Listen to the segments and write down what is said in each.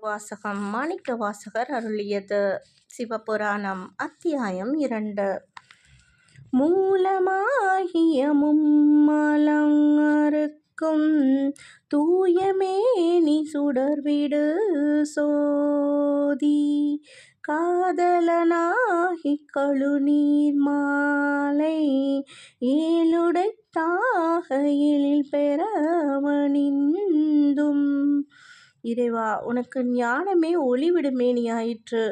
வாசகம் மாணிக்க வாசகர் அருளியது. சிவபுராணம் அத்தியாயம் இரண்டு. மூலமாகிய மும்மலங்கருக்கும் தூயமேனி சுடர்விடு சோதி. காதலனாகி கழு நீர் மாலை ஏழுடைத்தாக எழில் பெறவனின் இறைவா உனக்கு ஞானமே ஒளிவிடுமேனியாயிற்று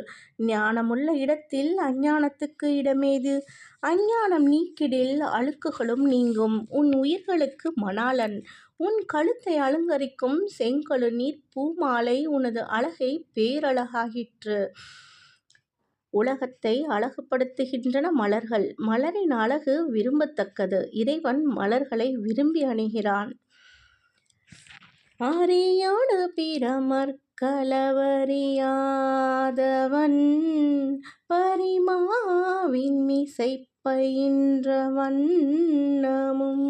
ஞானமுள்ள இடத்தில் அஞ்ஞானத்துக்கு இடமேது? அஞ்ஞானம் நீக்கிடில் அழுக்குகளும் நீங்கும். உன் உயிர்களுக்கு மணாளன். உன் கழுத்தை அலங்கரிக்கும் செங்கழு நீர் பூமாலை உனது அழகை பேரழகாகிற்று. உலகத்தை அழகுபடுத்துகின்றன மலர்கள். மலரின் அழகு விரும்பத்தக்கது. இறைவன் மலர்களை விரும்பி அணிகிறான். அறியாடு பிரமர் களவறியாதவன் பரிமாவின் மிசைப்பயின்ற வண்ணமும்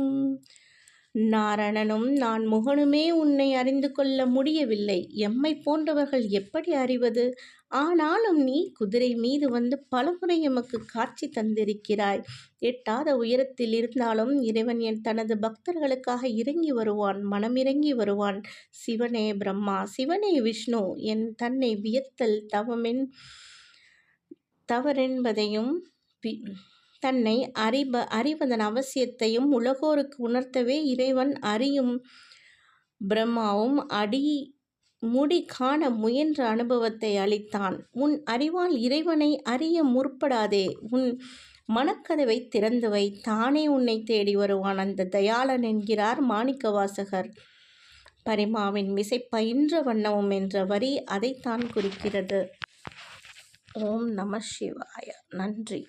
நாரணனும் நான் முகனுமே உன்னை அறிந்து கொள்ள முடியவில்லை. எம்மை போன்றவர்கள் எப்படி அறிவது? ஆனாலும் நீ குதிரை மீது வந்து பலமுறை எமக்கு காட்சி தந்திருக்கிறாய். எட்டாத உயரத்தில் இருந்தாலும் இறைவன் என் தனது பக்தர்களுக்காக இறங்கி வருவான் மனமிறங்கி வருவான். சிவனே பிரம்மா சிவனே விஷ்ணு என் தன்னை வியத்தல் தவமென் தவறென்பதையும் தன்னை அறிப அறிவதன் அவசியத்தையும் உலகோருக்கு உணர்த்தவே இறைவன் அறியும் பிரம்மாவும் அடி முடி காண முயன்ற அனுபவத்தை அளித்தான். உன் அறிவால் இறைவனை அறிய முற்படாதே. உன் மனக்கதவை திறந்து வை. தானே உன்னை தேடி வருவான் அந்த தயாளன் என்கிறார் மாணிக்கவாசகர். பரிமாவின் மிசை பயின்ற வண்ணமும் என்ற வரி அதைத்தான் குறிக்கிறது. ஓம் நம சிவாய. நன்றி.